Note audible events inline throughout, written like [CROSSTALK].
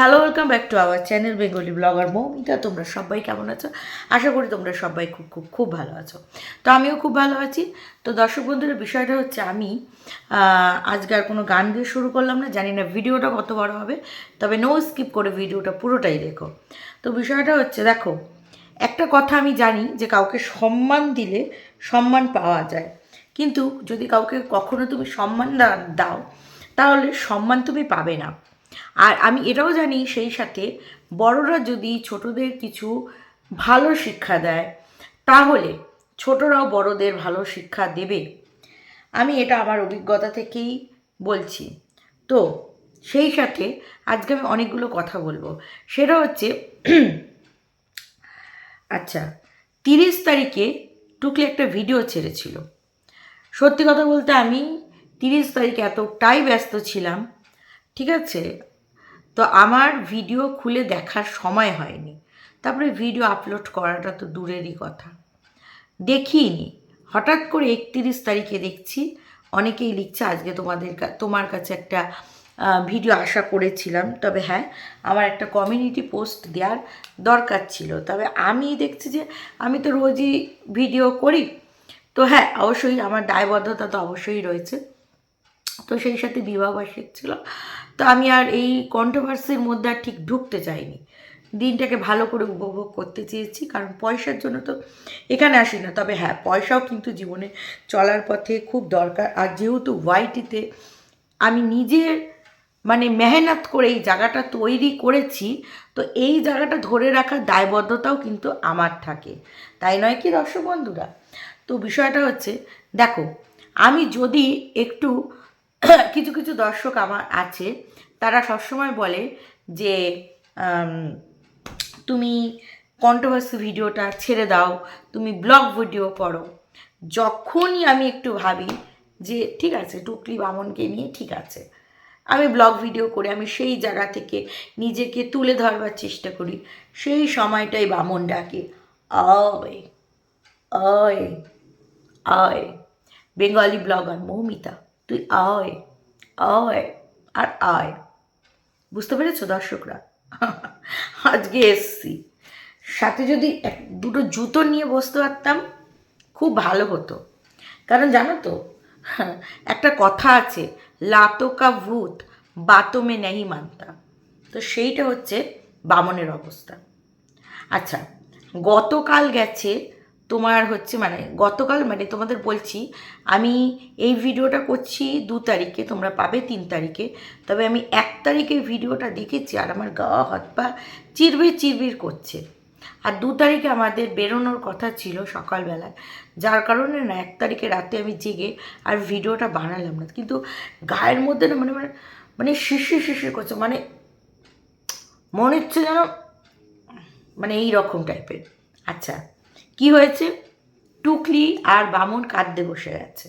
Hello welcome back to our channel Bengali blogger Moumita তোমরা সবাই কেমন আছো? আশা করি তোমরা সবাই খুব খুব খুব ভালো আছো। তো আমিও খুব ভালো আছি। তো দর্শক বন্ধুরা, বিষয়টা হচ্ছে আমি আজকে আর কোনো গান দিয়ে শুরু করলাম না। জানি না ভিডিওটা কত বড় হবে, তবে নো স্কিপ করে ভিডিওটা পুরোটাই দেখো। তো বিষয়টা হচ্ছে, দেখো, একটা কথা আমি জানি যে কাউকে সম্মান দিলে সম্মান পাওয়া যায়। কিন্তু যদি কাউকে কখনো তুমি সম্মান দাও, তাহলে সম্মান তুমি পাবে না। আর আমি এটাও জানি সেই সাথে বড়রা যদি ছোটদের কিছু ভালো শিক্ষা দেয়, তাহলে ছোটরাও বড়দের ভালো শিক্ষা দেবে। আমি এটা আমার অভিজ্ঞতা থেকেই বলছি। তো সেই সাথে আজকে আমি অনেকগুলো কথা বলব। সেটা হচ্ছে আচ্ছা তিরিশ তারিখে টুকলি একটা ভিডিও ছেড়েছিল। সত্যি কথা বলতে আমি তিরিশ তারিখে এতটাই ব্যস্ত ছিলাম ঠিক আছে? তো আমার ভিডিও খুলে দেখার সময় হয়নি। তারপরে ভিডিও আপলোড করাটা তো দূরেরই কথা। দেখিনি। হঠাৎ করে একত্রিশ তারিখে দেখছি। অনেকেই লিখছে আজকে তোমাদের তোমার কাছে একটা ভিডিও আশা করেছিলাম। তবে হ্যাঁ আমার একটা কমিউনিটি পোস্ট দেওয়ার দরকার ছিল। তবে আমি দেখছি যে, আমি তো রোজই ভিডিও করি। তো হ্যাঁ অবশ্যই আমার দায়বদ্ধতা তো অবশ্যই রয়েছে। তো সেই সাথে বিবাহ বিবাহবার্ষিক ছিল। তো আমি আর এই কন্ট্রোভার্সির মধ্যে আর ঠিক ঢুকতে চাইনি। দিনটাকে ভালো করে উপভোগ করতে চেয়েছি, কারণ পয়সার জন্য তো এখানে আসি না তবে হ্যাঁ পয়সাও কিন্তু জীবনে চলার পথে খুব দরকার। আর যেহেতু ওয়াইটিতে আমি নিজের মানে মেহনত করে এই জায়গাটা তৈরি করেছি, তো এই জায়গাটা ধরে রাখার দায়বদ্ধতাও কিন্তু আমার থাকে। তাই নয় কি দর্শক বন্ধুরা? তো বিষয়টা হচ্ছে, দেখো, আমি যদি একটু [COUGHS] কিছু কিছু দর্শক আমার আছে, তারা সবসময় বলে যে তুমি কন্ট্রোভার্সি ভিডিওটা ছেড়ে দাও, তুমি ব্লগ ভিডিও করো যখনই আমি একটু ভাবি যে, ঠিক আছে, টুকলি বামনকে নিয়ে ঠিক আছে। আমি ব্লগ ভিডিও করে আমি সেই জায়গা থেকে নিজেকে তুলে ধরবার চেষ্টা করি। সেই সময়টাই বামন ডাকে, আয় আয় আয়। Bengali blogger Moumita. তুই আয় আয় আর আয়। বুঝতে পেরেছ দর্শকরা? আজকে এসছি। সাথে যদি এক, দুটো জুতো নিয়ে বসতে পারতাম, খুব ভালো হতো। কারণ জানো তো, একটা কথা আছে লাতো কা ভূত বাতমে নেই মানতা। তো সেইটা হচ্ছে বামনের অবস্থা। আচ্ছা গতকাল গেছে তোমার হচ্ছে মানে গতকাল মানে তোমাদের বলছি, আমি এই ভিডিওটা করছি দু তারিখে, তোমরা পাবে তিন তারিখে। তবে আমি এক তারিখে ভিডিওটা দেখেছি আর আমার গা হাত পা চিরবির চিরবির করছে। আর দু তারিখে আমাদের বেরোনোর কথা ছিল সকালবেলায়। যার কারণে না এক তারিখে রাতে আমি জেগে আর ভিডিওটা বানালাম না। কিন্তু গায়ের মধ্যে না মানে মানে মানে শিশির শিশির করছে মানে মনে হচ্ছে যেন মানে এই রকম টাইপের আচ্ছা কি হয়েছে? টুকলি আর বামন কাঁদতে বসে গেছে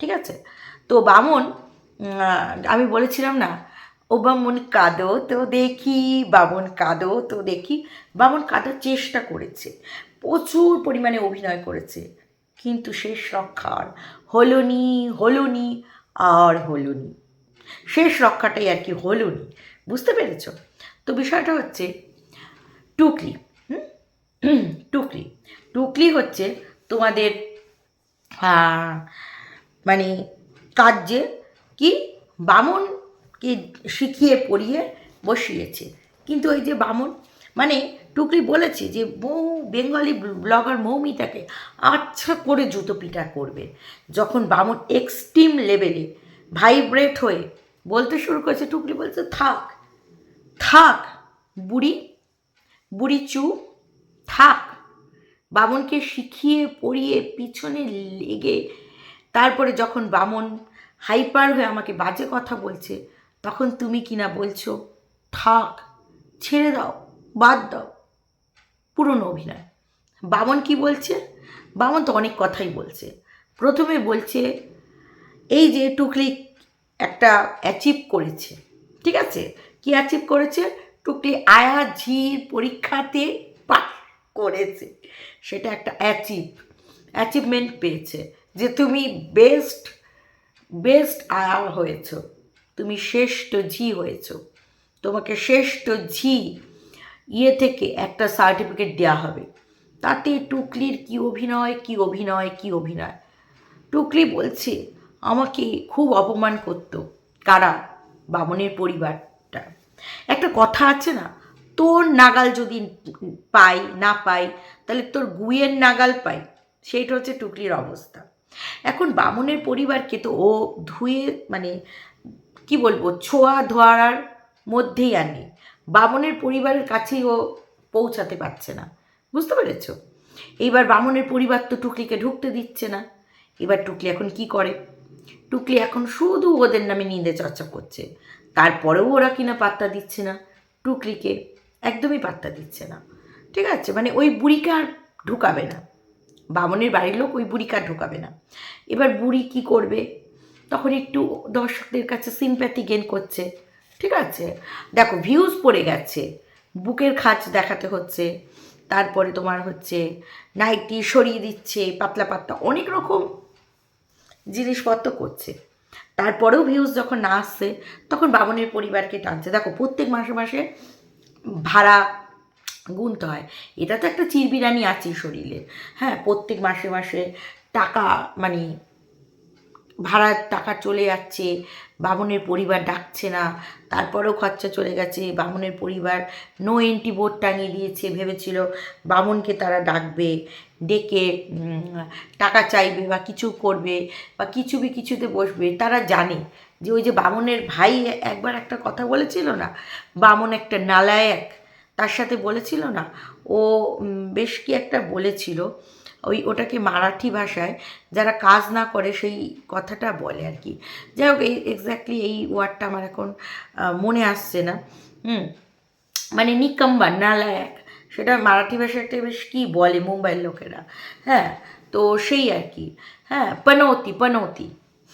ঠিক আছে? তো বামন আমি বলেছিলাম না, ও বামন কাঁদো তো দেখি, বামন কাঁদো তো দেখি। বামন কাঁদার চেষ্টা করেছে, প্রচুর পরিমাণে অভিনয় করেছে, কিন্তু শেষ রক্ষার হলো নি হলো নি আর হলো নি শেষ রক্ষাটাই আর কি হলো নি বুঝতে পেরেছ? তো বিষয়টা হচ্ছে, টুকলি? [CLEARS THROAT] টুকলি টুকলি হচ্ছে তোমাদের মানে কার্যে কি বামনকে শিখিয়ে পড়িয়ে বসিয়েছে। কিন্তু ওই যে বামন মানে টুকলি বলেছে যে মৌ বেঙ্গলি ব্লগার মৌমিতাকে আচ্ছা করে জুতো পিটা করবে। যখন বামন এক্সট্রিম লেভেলে ভাইব্রেট হয়ে বলতে শুরু করেছে, টুকলি বলছে, থাক থাক, বুড়ি বুড়ি চু, থাক। বামনকে শিখিয়ে, পড়িয়ে, পিছনে লেগে তারপরে যখন বামন হাইপার হয়ে আমাকে বাজে কথা বলছে, তখন তুমি কিনা বলছো, থাক, ছেড়ে দাও, বাদ দাও। পুরনো অভিনয়। বামন কি বলছে? বামন তো অনেক কথাই বলছে। প্রথমে বলছে, এই যে টুকলি একটা অ্যাচিভ করেছে। ঠিক আছে? কি অ্যাচিভ করেছে? টুকলি আয়া ঝির পরীক্ষাতে পাস করেছে। সেটা একটা অ্যাচিভ অ্যাচিভমেন্ট পেয়েছে যে তুমি বেস্ট বেস্ট আয়া হয়েছো, তুমি শ্রেষ্ঠ ঝি হয়েছো। তোমাকে শ্রেষ্ঠ ঝি ইয়ে থেকে একটা সার্টিফিকেট দেওয়া হবে। তাতে টুকলির কি অভিনয় কি অভিনয় কি অভিনয়? টুকলি বলছে, আমাকে খুব অপমান করতো কারা? বামনের পরিবারটা। একটা কথা আছে না তোর নাগাল যদি পাই, না পাই, তাহলে তোর গুয়ের নাগাল পাই। সেইটা হচ্ছে টুকলির অবস্থা। এখন বামনের পরিবারকে তো ও ধুয়ে মানে কি বলব, ছোঁয়া ধোয়ার মধ্যেই আর নেই। বামনের পরিবারের কাছেই ও পৌঁছাতে পারছে না। বুঝতে পেরেছ? এইবার বামনের পরিবার তো টুকলিকে ঢুকতে দিচ্ছে না। এবার টুকলি এখন কি করে? টুকলি এখন শুধু ওদের নামে নিন্দে চর্চা করছে। তারপরেও ওরা কিনা পাত্তা দিচ্ছে না টুকলিকে। একদমই পাত্তা দিচ্ছে না। ঠিক আছে? মানে ওই বুড়িকে আর ঢুকাবে না। বামনের বাড়ির লোক ওই বুড়িকে আর ঢুকাবে না। এবার বুড়ি কি করবে? তখন একটু দর্শকদের কাছে সিম্প্যাথি গেন করছে। ঠিক আছে? দেখো ভিউজ পড়ে গেছে। বুকের খাঁচ দেখাতে হচ্ছে। তারপরে তোমার হচ্ছে নাইটি সরিয়ে দিচ্ছে, পাতলা পাতলা, অনেক রকম জিনিসপত্র করছে। তারপরেও ভিউজ যখন না আসছে, তখন বামনের পরিবারকে টানছে। দেখো, প্রত্যেক মাসে মাসে ভাড়া গুনতে হয়। এটা তো একটা চিরবিরানি আছেই শরীরে। হ্যাঁ প্রত্যেক মাসে মাসে টাকা মানে ভাড়ার টাকা চলে যাচ্ছে, বামনের পরিবার ডাকছে না, তারপরেও খরচা চলে গেছে, বামনের পরিবার নো এন্ট্রি বোর্ড টাঙিয়ে দিয়েছে, ভেবেছিল বামনকে তারা ডাকবে, ডেকে টাকা চাইবে বা কিছু করবে বা কিছু বি কিছুতে বসবে, তারা জানে। যে ওই যে বামনের ভাই একবার একটা কথা বলেছিল না? বামন একটা নালায়ক। তার সাথে বলেছিল না? ও বেশ কি একটা বলেছিল। ওই ওটাকে মারাঠি ভাষায় যারা কাজ না করে সেই কথাটা বলে আর কি। যাই হোক, এই এক্স্যাক্টলি এই ওয়ার্ডটা আমার এখন মনে আসছে না। হুম মানে নিকম্বা, নালায়ক। সেটা মারাঠি একটা বেশ কী বলে মুম্বাইয়ের লোকেরা। হ্যাঁ তো সেই আর কি। হ্যাঁ পনৌতি পনৌতি।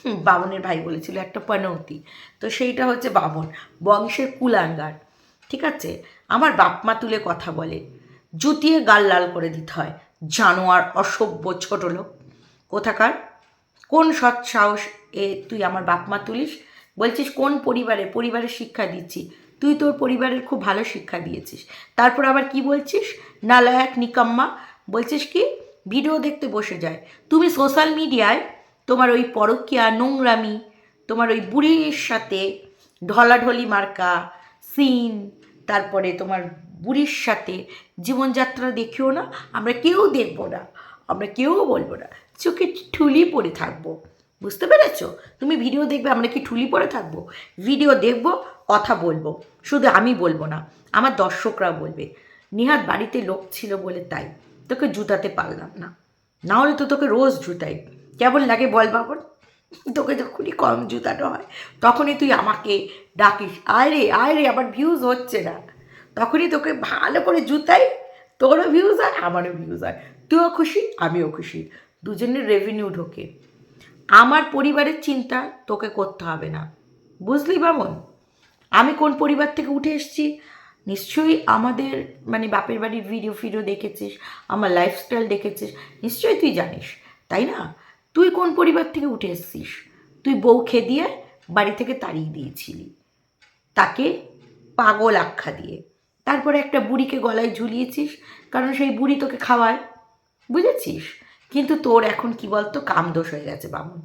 হুম, বামনের ভাই বলেছিল একটা পনৌতি। তো সেইটা হচ্ছে বামন। বংশের কুলাঙ্গার। ঠিক আছে? আমার বাপ মা তুলে কথা বলে। জুতিয়ে গাল লাল করে দিতে হয়। জানোয়ার অসভ্য ছোট লোক। কোথাকার? কোন সৎ সাহস এ তুই আমার বাপ মা তুলিস? বলছিস কোন পরিবারে? পরিবারের শিক্ষা দিচ্ছি। তুই তোর পরিবারের খুব ভালো শিক্ষা দিয়েছিস। তারপর আবার কি বলছিস? নালায়ক নিকাম্মা। বলছিস কি? ভিডিও দেখতে বসে যায়। তুমি সোশ্যাল মিডিয়ায় তোমার ওই পরকীয়া নোংরামি, তোমার ওই বুড়ির সাথে ঢলাঢলি মার্কা, সিন, তারপরে তোমার বুড়ির সাথে জীবনযাত্রা দেখিও না, আমরা কেউ দেখব না, আমরা কেউ বলব না, চোখে ঠুলি পড়ে থাকব। বুঝতে পেরেছ? তুমি ভিডিও দেখবে, আমরা কি ঠুলি পড়ে থাকব? ভিডিও দেখব, কথা বলব, শুধু আমি বলব না, আমার দর্শকরা বলবে। নিহাত বাড়িতে লোক ছিল বলে তাই, তোকে জুতাতে পারলাম না। না হলে তো তোকে রোজ জুতাই। কেমন লাগে বল বাবন তোকে যখনই কম জুতানো হয়, তখনই তুই আমাকে ডাকিস। আয় রে আয় রে আমার ভিউজ হচ্ছে না। তখনই তোকে ভালো করে জুতাই, তোরও ভিউজ হয়, আমারও ভিউজ হয়। তুইও খুশি, আমিও খুশি। দুজনের রেভিনিউ ঢোকে। আমার পরিবারের চিন্তা তোকে করতে হবে না। বুঝলি বামন আমি কোন পরিবার থেকে উঠে এসেছি? নিশ্চয়ই আমাদের মানে বাপের বাড়ির ভিডিও ফিডিও দেখেছিস, আমার লাইফস্টাইল দেখেছিস, নিশ্চয়ই তুই জানিস, তাই না? তুই কোন পরিবার থেকে উঠে এসছিস? তুই বউ খেদিয়ে বাড়ি থেকে তাড়িয়ে দিয়েছিলি। তাকে পাগল আখ্যা দিয়ে। তারপরে একটা বুড়িকে গলায় ঝুলিয়েছিস, কারণ সেই বুড়ি তোকে খাওয়ায়। বুঝেছিস? কিন্তু তোর এখন কি বলতো, কামদোষ হয়ে গেছে বামুন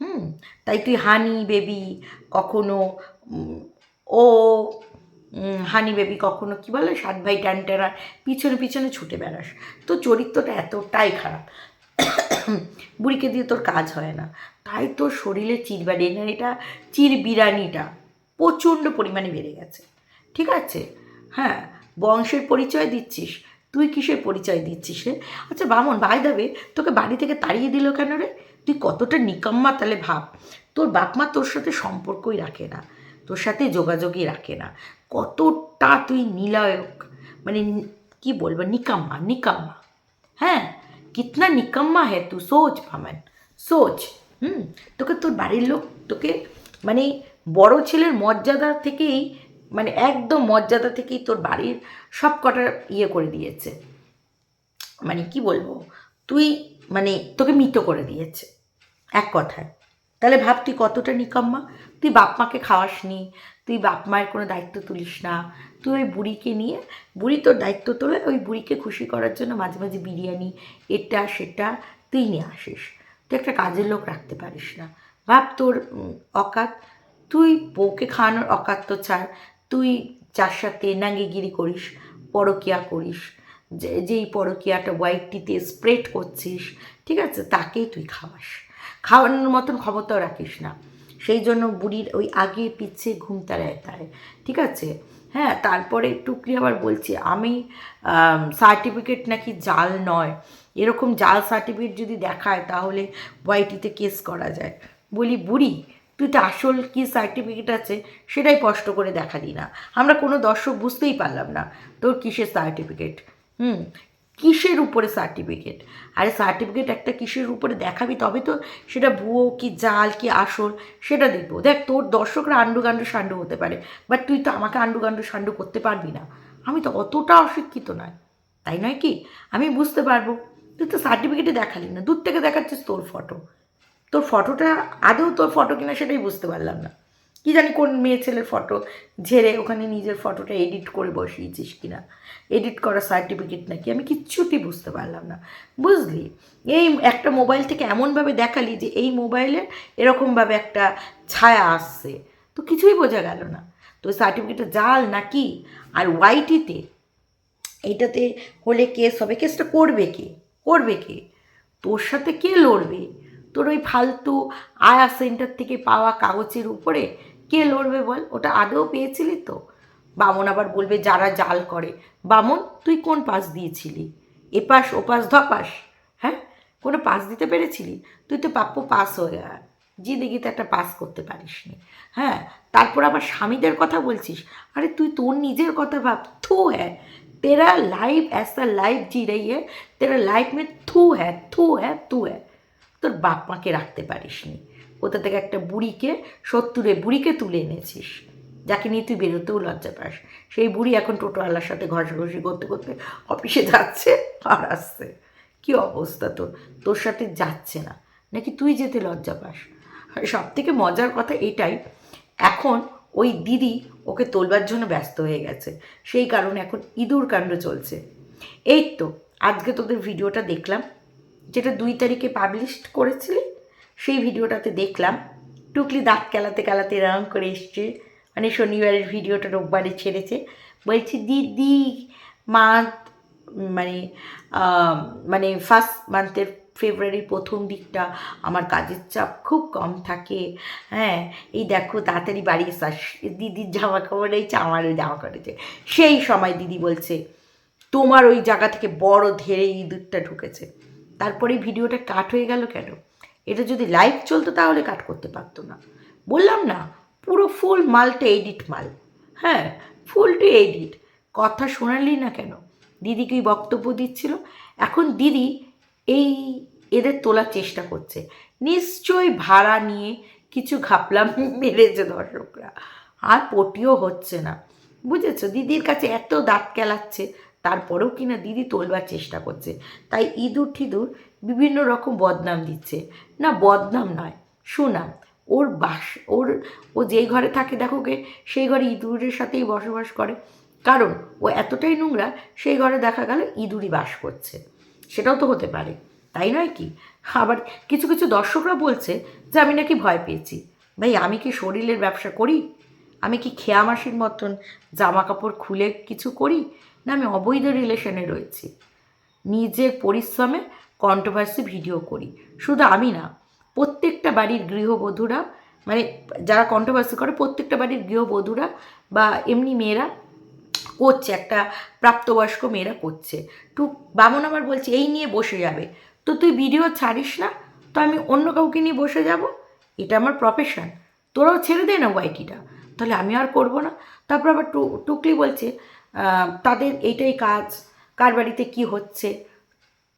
হুম? তাই তুই হানি বেবি কখনো ও হানি বেবি কখনো কি বলে, সাত ভাই ট্যান্টেরার পিছনে পিছনে ছুটে বেড়াস। তো চরিত্রটা এতটাই খারাপ। [COUGHS] বুড়িকে দিয়ে তোর কাজ হয় না। তাই তোর শরীরে চিরবাড়ি এটা চির বিরানিটা প্রচণ্ড পরিমাণে বেড়ে গেছে। ঠিক আছে? হ্যাঁ বংশের পরিচয় দিচ্ছিস। তুই কিসের পরিচয় দিচ্ছিস রে? আচ্ছা বামন ভাই দেবে তোকে বাড়ি থেকে তাড়িয়ে দিল কেন রে? তুই কতটা নিকাম্মা তাহলে ভাব। তোর বাপ মা তোর সাথে সম্পর্কই রাখে না। তোর সাথে যোগাযোগই রাখে না। কতটা তুই নিলায়ক মানে কি বলব, নিকাম্মা নিকাম্মা। হ্যাঁ? কিতনা নিকাম্মা হ্যাঁ তু সোচ ভামেন সোচ হুম তোকে তোর বাড়ির লোক তোকে মানে বড় ছেলের মর্যাদা থেকেই মানে একদম মর্যাদা থেকেই তোর বাড়ির সব কটা ইয়ে করে দিয়েছে। মানে কি বলব, তুই মানে তোকে মৃত করে দিয়েছে, এক কথায়। তাহলে ভাব তুই কতটা নিকম্মা? তুই বাপ মাকে খাওয়াস নি তুই বাপ মায়ের কোনো দায়িত্ব তুলিস না তুই ওই বুড়িকে নিয়ে, বুড়ি তোর দায়িত্ব তোলে, ওই বুড়িকে খুশি করার জন্য মাঝে মাঝে বিরিয়ানি, এটা, সেটা তুই নিয়ে আসিস। তুই একটা কাজের লোক রাখতে পারিস না। ভাব তোর অকাত, তুই বউকে খাওয়ানোর অকাত তো ছাড়। তুই যার সাথে নাঙ্গিগিরি করিস, পরকিয়া করিস, যে, যেই পরকিয়াটা ওয়াইটিতে স্প্রেড করছিস, ঠিক আছে, তাকেই তুই খাওয়াস। খাওয়ানোর মতন ক্ষমতাও রাখিস না। সেই জন্য বুড়ির ওই আগে পিছে ঘুমতা তারায় ঠিক আছে? হ্যাঁ তারপরে টুকরি আবার বলছে, আমি সার্টিফিকেট নাকি জাল নয়। এরকম জাল সার্টিফিকেট যদি দেখায়, তাহলে ওয়াইটিতে কেস করা যায়। বলি, বুড়ি, তুই তো আসল কী সার্টিফিকেট আছে, সেটাই স্পষ্ট করে দেখা দিই না। আমরা কোনো দর্শক বুঝতেই পারলাম না, তোর কিসের সার্টিফিকেট হুম কিসের উপরে সার্টিফিকেট আরে সার্টিফিকেট একটা কিসের উপরে দেখাবি তবে তো সেটা ভুয়ো কি জাল কি আসল সেটা দেখব। দেখ, তোর দর্শকরা আন্ডু গান্ডু সান্ডু হতে পারে বাট তুই তো আমাকে আন্ডু গান্ডু সান্ডু করতে পারবি না। আমি তো অতটা অশিক্ষিত নয়, তাই নয় কি? আমি বুঝতে পারব। তুই তো সার্টিফিকেটে দেখালি না, দূর থেকে দেখাচ্ছিস তোর ফটো তোর ফটোটা আদৌ তোর ফটো কিনা সেটাই বুঝতে পারলাম না। কি জানি কোন মেয়ে ছেলের ফটো ঝেড়ে ওখানে নিজের ফটোটা এডিট করে বসিয়েছিস কিনা। এডিট করা সার্টিফিকেট নাকি? আমি কিচ্ছুটি বুঝতে পারলাম না। বুঝলি? এই একটা মোবাইল থেকে এমনভাবে দেখালি যে এই মোবাইলে এরকমভাবে একটা ছায়া আসছে। তো কিছুই বোঝা গেল না। তো সার্টিফিকেটটা জাল নাকি? আর ওয়াইটিতে এইটাতে হলে কেস হবে। কেসটা করবে কে? করবে কে? তোর সাথে কে লড়বে? তোর ওই ফালতু আয়া সেন্টার থেকে পাওয়া কাগজের উপরে কে লড়বে বল ওটা আদৌ পেয়েছিলি তো বামন আবার বলবে যারা জাল করে বামন তুই কোন পাস দিয়েছিলি এপাশ ওপাশ ধপাস হ্যাঁ কোনো পাস দিতে পেরেছিলি তুই তো প্রাপ্য পাস হয়ে গেল জিদিগিতে একটা পাস করতে পারিসনি হ্যাঁ তারপর আবার স্বামীদের কথা বলছিস আরে তুই তোর নিজের কথা ভাব থু হ্যাঁ तेरा लाइफ ऐसा लाइफ जी रही है तेरा लाइफ में थू है थू है तू है তোর বাপ মাকে রাখতে পারিসনি কোথা থেকে একটা বুড়িকে সত্তরে বুড়িকে তুলে এনেছিস। যাকে নিয়ে তুই বেরোতেও লজ্জা পাস। সেই বুড়ি এখন টোটোওয়ালার সাথে ঘষাঘষি করতে করতে অফিসে যাচ্ছে আর আসছে। কী অবস্থা তোর? তোর সাথে যাচ্ছে না। নাকি তুই যেতে লজ্জা পাস? সব থেকে মজার কথা এটাই, এখন ওই দিদি ওকে তোলবার জন্য ব্যস্ত হয়ে গেছে। সেই কারণে এখন ইঁদুর কাণ্ড চলছে। এই তো, আজকে তোদের ভিডিওটা দেখলাম, যেটা দুই তারিখে পাবলিশ করেছিলি? সেই ভিডিওটাতে দেখলাম। টুকলি দাঁত কেলাতে কেলাতে এরম করে এসছে। মানে শনিবারের ভিডিওটা রোববারে ছেড়েছে। বলছি, দিদি মান্থ মানে মানে ফার্স্ট মান্থের ফেব্রুয়ারির প্রথম দিকটা আমার কাজের চাপ খুব কম থাকে। হ্যাঁ এই দেখো, তাড়াতাড়ি বাড়ি আস। দিদির জামা কাপড় রয়েছে আমারও জামা কাপড় সেই সময় দিদি বলছে, তোমার ওই জায়গা থেকে বড় ধেরে ইঁদুরটা ঢুকেছে। তারপরে ভিডিওটা কাট হয়ে গেল কেন? এটা যদি লাইভ চলতো তাহলে কাট করতে পারতো না। বললাম না, পুরো ফুল মালটা এডিট মাল। হ্যাঁ ফুল টু এডিট কথা শোনালি না কেন? দিদিকেই বক্তব্য দিচ্ছিল? এখন দিদি এই এদের তোলার চেষ্টা করছে। নিশ্চয়ই ভাড়া নিয়ে কিছু ঘাপলাম মেরেছে দর্শকরা। আর পটিও হচ্ছে না। বুঝেছ? দিদির কাছে এত দাঁত কেলাচ্ছে, তারপরেও কিনা দিদি তোলবার চেষ্টা করছে। তাই ইঁদুর ঠিদুর বিভিন্ন রকম বদনাম দিচ্ছে। না, বদনাম নয়, সুনাম। ওর বাস, ওর, ও যেই ঘরে থাকে, দেখো গে সেই ঘরে ইঁদুরের সাথেই বসবাস করে। কারণ ও এতটাই নোংরা, সেই ঘরে দেখা গেল ইঁদুরই বাস করছে। সেটাও তো হতে পারে, তাই নয় কি? আবার কিছু কিছু দর্শকরা বলছে যে, আমি নাকি ভয় পেয়েছি। ভাই, আমি কি শরীরের ব্যবসা করি? আমি কি খেয়া মাসির মতন জামা কাপড় খুলে কিছু করি? না, আমি অবৈধ রিলেশনে রয়েছি। নিজের পরিশ্রমে কন্ট্রোভার্সি ভিডিও করি। শুধু আমি না, প্রত্যেকটা বাড়ির গৃহবধূরা মানে যারা কন্ট্রোভার্সি করে, প্রত্যেকটা বাড়ির গৃহবধূরা বা এমনি মেয়েরা করছে, একটা প্রাপ্তবয়স্ক মেয়েরা করছে। টু বামন আবার বলছে, এই নিয়ে বসে যাবে। তো তুই ভিডিও ছাড়িস না, তো আমি অন্য কাউকে নিয়ে বসে যাব? এটা আমার প্রফেশন তোরাও ছেড়ে দে না ওয়াইটিটা তাহলে আমি আর করব না। তারপর আবার টু, টুকলি বলছে তাদের এইটাই কাজ কার বাড়িতে কি হচ্ছে?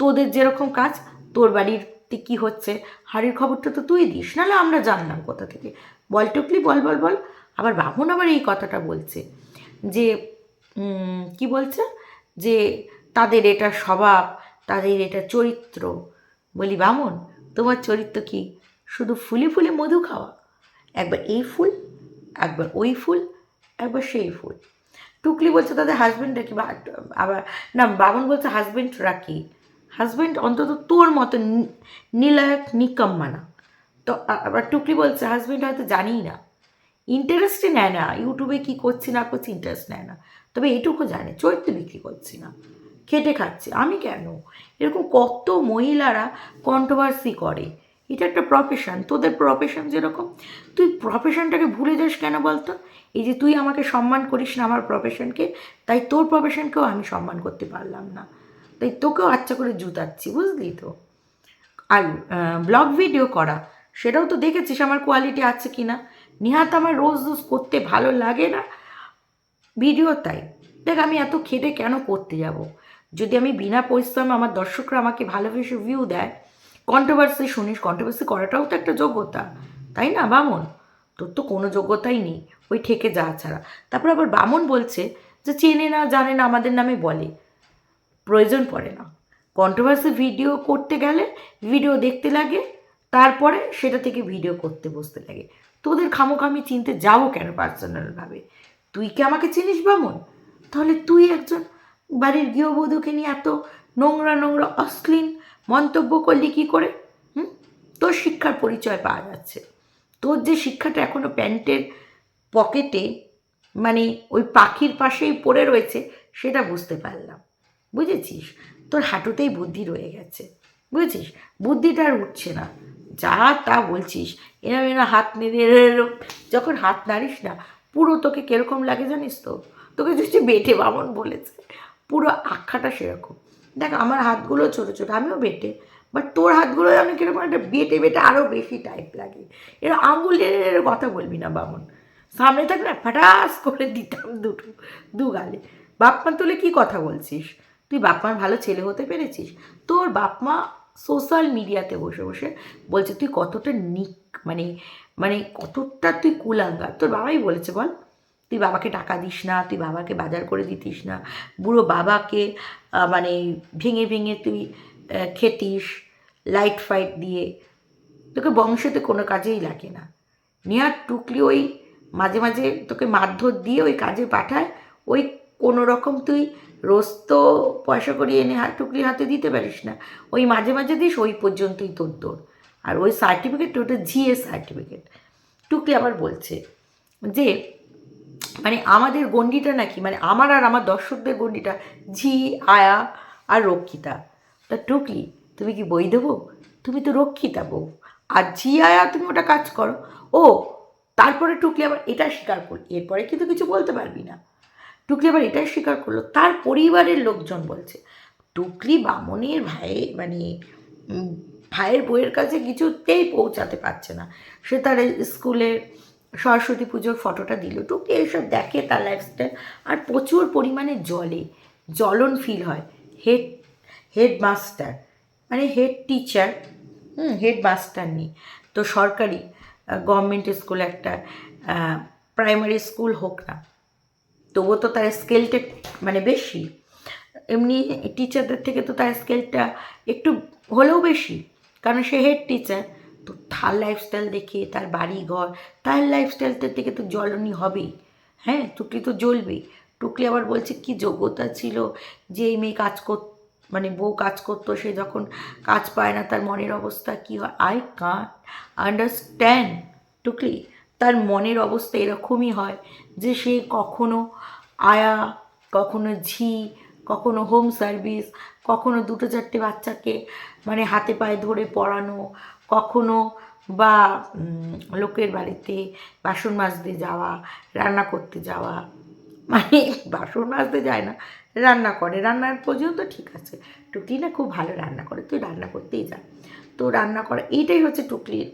তোদের যেরকম কাজ, তোর বাড়িতে কি হচ্ছে? হাড়ির খবরটা তো তুই দিস, নাহলে আমরা জানলাম কোথা থেকে। বল টুকলি, বল বল বল। আবার বামুন আবার এই কথাটা বলছে যে কি বলছে? যে তাদের এটা স্বভাব, তাদের এটা চরিত্র। বলি বামন তোমার চরিত্র কি? শুধু ফুলে ফুলে মধু খাওয়া? একবার এই ফুল, একবার ওই ফুল, একবার সেই ফুল। টুকলি বলছে তাদের হাজব্যান্ড রাখি, বা আবার, না বাবন বলছে হাজব্যান্ড রাখি। হাজব্যান্ড অন্তত তোর মতো নিলায়ক নিকম্মা না তো আবার টুকলি বলছে হাজব্যান্ড হয়তো জানিই না। ইন্টারেস্টই নেয় না। ইউটিউবে কী করছি, না করছি ইন্টারেস্ট নেয় না। তবে এটুকু জানে, চরিত্র বিক্রি করছি না। খেটে খাচ্ছি। আমি কেন? এরকম কত মহিলারা কন্ট্রোভার্সি করে। এটা একটা প্রফেশন তোদের প্রফেশন যেরকম? তুই প্রফেশনটাকে ভুলে যাস কেন বলতো? এই যে তুই আমাকে সম্মান করিস না আমার প্রফেশনকে তাই তোর প্রফেশনকেও আমি সম্মান করতে পারলাম না। তাই তোকেও আচ্ছা করে জুতাচ্ছি, বুঝলি তো? আর ব্লগ ভিডিও করা, সেটাও তো দেখেছিস আমার কোয়ালিটি আছে কি না নিহাত আমার রোজ রোজ করতে ভালো লাগে না। ভিডিও তাই। দেখ, আমি এত খেটে কেন করতে যাব? যদি আমি বিনা পরিশ্রমে আমার দর্শকরা আমাকে ভালোবেসে ভিউ দেয় কন্ট্রোভার্সি শুনিস কন্ট্রোভার্সি করাটাও তো একটা যোগ্যতা, তাই না বামন? তোর তো কোনো যোগ্যতাই নেই, ওই ঠেকে যাওয়া ছাড়া। তারপর আবার বামন বলছে যে, চেনে না, জানে না, আমাদের নামে বলে। প্রয়োজন পড়ে না। কন্ট্রোভার্সি ভিডিও করতে গেলে ভিডিও দেখতে লাগে, তারপরে সেটা থেকে ভিডিও করতে বসতে লাগে। তোদের খামোখা আমি চিনতে যাব কেন পার্সোনালভাবে তুই কি আমাকে চিনিস বামন? তাহলে তুই একজন বাড়ির গৃহবধূকে নিয়ে এত নোংরা নোংরা অশ্লীল মন্তব্য করলি কী করে? হুম? তোর শিক্ষার পরিচয় পাওয়া যাচ্ছে। তোর যে শিক্ষাটা এখনও প্যান্টের পকেটে মানে ওই পাখির পাশেই পড়ে রয়েছে, সেটা বুঝতে পারলাম। বুঝেছিস? তোর হাঁটুতেই বুদ্ধি রয়ে গেছে। বুঝেছিস? বুদ্ধিটা আর উঠছে না। যা তা বলছিস। এরম এরম হাত নেড়ে এরম যখন হাত নাড়িস না, পুরো তোকে কীরকম লাগে জানিস তো? তোকে যদি বেটে বামন বলেছে। পুরো আখ্যাটা সেরকম। দেখ, আমার হাতগুলো ছোটো ছোটো। আমিও বেটে। বাট তোর হাতগুলো আমি কীরকম একটা বেটে বেটে আরও বেশি টাইপ লাগে। এরা আঙুল এর কথা বলবি না, বামন। সামনে থাক না, ফাটাস করে দিতাম দুটো, দু গালে। বাপমা তুলে কি কথা বলছিস? তুই বাপমার ভালো ছেলে হতে পেরেছিস? তোর বাপমা সোশ্যাল মিডিয়াতে বসে বসে বলছে, তুই কতটা নিক মানে মানে কতটা তুই কুলাঙ্গার। তোর বাবাই বলেছে, বল, তুই বাবাকে টাকা দিস না, তুই বাবাকে বাজার করে দিতিস না। বুড়ো বাবাকে মানে ভেঙে ভেঙে তুই খেতিস লাইট ফাইট দিয়ে তোকে বংশতে কোনো কাজেই লাগে না। নেহার টুকলি ওই মাঝে মাঝে তোকে মারধর দিয়ে ওই কাজে পাঠায়, ওই কোনো রকম তুই রোজ তো পয়সা করে এনে হাত টুকলির হাতে দিতে পারিস না। ওই মাঝে মাঝে দিস, ওই পর্যন্তই তোর দৌড়। আর ওই সার্টিফিকেট ওটা জিএ সার্টিফিকেট টুকলি আবার বলছে যে মানে আমাদের গণ্ডিটা নাকি মানে আমার আর আমার দর্শকদের গণ্ডিটা, ঝি, আয়া আর রক্ষিতা। তা টুকলি, তুমি কি বই দেবো? তুমি তো রক্ষিতা বউ। আর আয়া তুমি ওটা কাজ করো। ও, তারপরে টুকলি আবার এটা স্বীকার করল এরপরে কিন্তু কিছু বলতে পারবি না। টুকলি আবার এটাই স্বীকার করল, তার পরিবারের লোকজন বলছে, টুকলি বামনের ভাই মানে ভাইয়ের বইয়ের কাছে কিছুতেই পৌঁছাতে পারছে না। সে তার স্কুলের সরস্বতী পুজোর ফটোটা দিল। টুকলি এইসব দেখে তার লাইফস্টাইল আর প্রচুর পরিমাণে জলে, জ্বলন ফিল হয়। হেড হেডমাস্টার মানে হেড টিচার, হুম, হেডমাস্টার নেই। তো সরকারি গভর্নমেন্ট স্কুল একটা প্রাইমারি স্কুল হোক না, তবুও তো তার স্কেলটা মানে বেশি। এমনি টিচারদের থেকে তো তার স্কেলটা একটু হলেও বেশি, কারণ সে হেড টিচার তো তার লাইফস্টাইল দেখে, তার বাড়ি ঘর তার লাইফস্টাইলটার থেকে তো জ্বলনি হবেই হ্যাঁ টুকলি তো জ্বলবেই। টুকলি আবার বলছে, কি যোগ্যতা ছিল যে এই মেয়ে কাজ কর মানে বউ কাজ করতো, সে যখন কাজ পায় না, তার মনের অবস্থা কী হয়? আই কান্ট আন্ডারস্ট্যান্ড টুকলি তার মনের অবস্থা এরকমই হয় যে সে কখনো আয়া, কখনো ঝি, কখনো হোম সার্ভিস কখনো দুটো চারটে বাচ্চাকে মানে হাতে পায়ে ধরে পড়ানো, কখনো বা লোকের বাড়িতে বাসন মাজতে যাওয়া, রান্না করতে যাওয়া। মানে বাসন মাজতে যায় না। রান্না করে। রান্নার পর্যন্ত ঠিক আছে। টুকলি না খুব ভালো রান্না করে। তুই রান্না করতেই যা। তো রান্না করা, এইটাই হচ্ছে টুকলির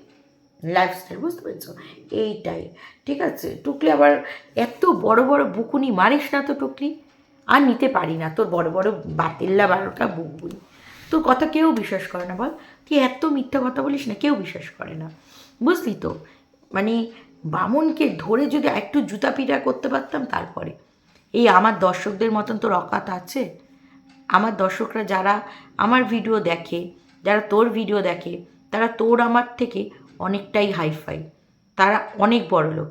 লাইফস্টাইল বুঝতে পেরেছ? এইটাই। ঠিক আছে? টুকলি আবার এত বড় বড় বুকুনি মারিস না তো টুকলি। আর নিতে পারি না। তোর বড় বড় বাতিল্লা বারোটা বুকবুনি। তোর কথা কেউ বিশ্বাস করে না বল। তুই এত মিথ্যা কথা বলিস না, কেউ বিশ্বাস করে না। বুঝলি তো? মানে বামনকে ধরে যদি একটু জুতা পিটা করতে পারতাম তারপরে। এই আমার দর্শকদের মতন তোর অকাত আছে? আমার দর্শকরা যারা আমার ভিডিও দেখে, যারা তোর ভিডিও দেখে, তারা তোর আমার থেকে অনেকটাই হাইফাই তারা অনেক বড় লোক।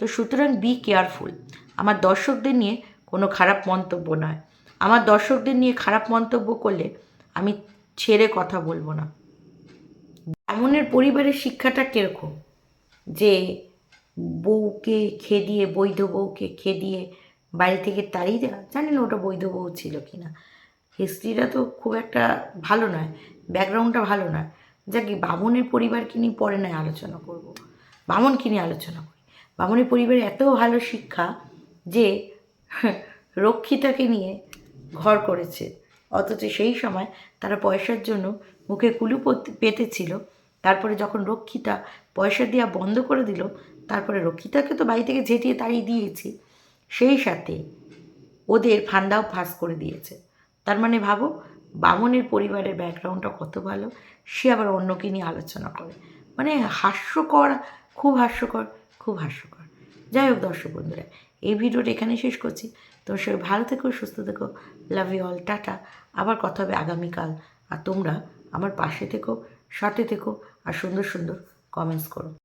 তো সুতরাং বি কেয়ারফুল আমার দর্শকদের নিয়ে কোনো খারাপ মন্তব্য নয়। আমার দর্শকদের নিয়ে খারাপ মন্তব্য করলে আমি ছেড়ে কথা বলব না। এমনের পরিবারের শিক্ষাটা কীরকম? যে বউকে খেদিয়ে, বৈধ বউকে খেদিয়ে বাড়ি থেকে তাড়িয়ে দেওয়া, জানি না ওটা বৈধ বউ ছিল কি না হিস্ট্রিটা তো খুব একটা ভালো নয় ব্যাকগ্রাউন্ডটা ভালো নয়। যাকে বামুনের পরিবারকে নিয়ে পরে নয় আলোচনা করব। বামুনকে নিয়ে আলোচনা করি। বামুনের পরিবারে এত ভালো শিক্ষা যে [LAUGHS] রক্ষিতাকে নিয়ে ঘর করেছে। অথচ সেই সময় তারা পয়সার জন্য মুখে কুলু পত- পেতেছিল। তারপরে যখন রক্ষিতা পয়সা দেওয়া বন্ধ করে দিল, তারপরে রক্ষিতাকে তো বাড়ি থেকে ঝেঁটিয়ে তাড়িয়ে দিয়েছি। সেই সাথে ওদের ফান্দাও ফাঁস করে দিয়েছে। তার মানে ভাবো, বামনের পরিবারের ব্যাকগ্রাউন্ডটা কত ভালো, সে আবার অন্যকে নিয়ে আলোচনা করে। মানে হাস্যকর, খুব হাস্যকর খুব হাস্যকর। যাই হোক দর্শক বন্ধুরা, এই ভিডিওটা এখানে শেষ করছি। তোমার সবাই ভালো থেকো, সুস্থ থেকো লাভ ইউ অল টাটা। আবার কথা হবে আগামীকাল। আর তোমরা আমার পাশে থেকো, সাথে থেকো, আর সুন্দর সুন্দর কমেন্টস করো।